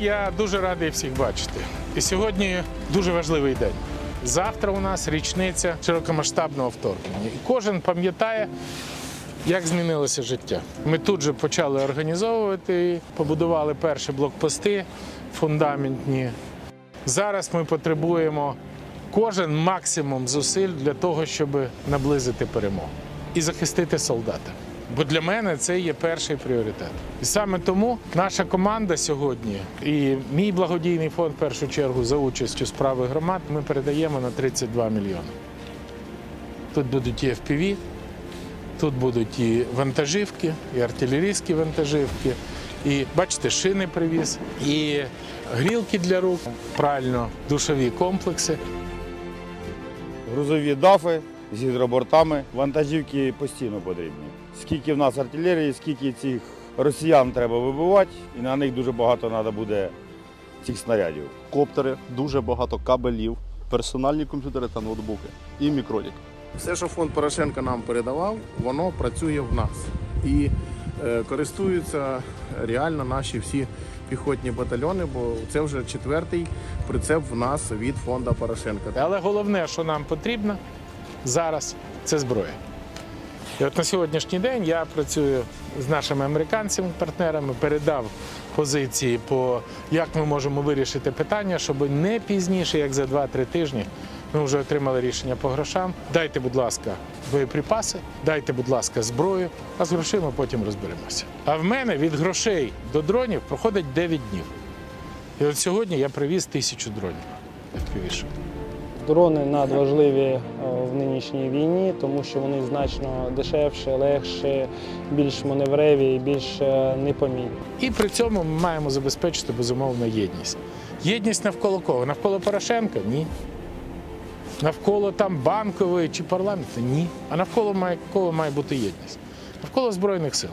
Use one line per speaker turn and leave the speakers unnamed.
я дуже радий всіх бачити. І сьогодні дуже важливий день. Завтра у нас річниця широкомасштабного вторгнення. І кожен пам'ятає, як змінилося життя. Ми тут же почали організовувати, побудували перші блокпости фундаментні. Зараз ми потребуємо кожен максимум зусиль для того, щоб наблизити перемогу і захистити солдата. Бо для мене це є перший пріоритет. І саме тому наша команда сьогодні і мій благодійний фонд, в першу чергу, за участю справи громад, ми передаємо на 32 мільйони. Тут будуть і FPV, тут будуть і вантажівки, і артилерійські вантажівки, і бачите, шини привіз, і грілки для рук, правильно, душові комплекси.
грузові дафи з гідробортами, вантажівки постійно потрібні. Скільки в нас артилерії, скільки цих росіян треба вибивати, і на них дуже багато треба буде цих снарядів.
коптери, дуже багато кабелів, персональні комп'ютери та ноутбуки і мікролік.
Все, що фонд Порошенка нам передавав, воно працює в нас. І е, користуються реально наші всі піхотні батальйони, бо це вже четвертий прицеп в нас від фонду Порошенка.
Але головне, що нам потрібно зараз, це зброя. І от на сьогоднішній день я працюю з нашими американцями, партнерами, передав позиції по як ми можемо вирішити питання, щоб не пізніше, як за 2-3 тижні, ми вже отримали рішення по грошам. Дайте, будь ласка, боєприпаси, дайте, будь ласка, зброю, а з грошима потім розберемося. А в мене від грошей до дронів проходить 9 днів. І от сьогодні я привіз тисячу дронів. FPV-шок.
Дрони надважливі е, в нинішній війні, тому що вони значно дешевші, легші, більш маневреві і більш е, непомітні.
І при цьому ми маємо забезпечити безумовно єдність. Єдність навколо кого? Навколо Порошенка? Ні. Навколо там банкової чи парламенту? Ні. А навколо кого має бути єдність? Навколо Збройних сил.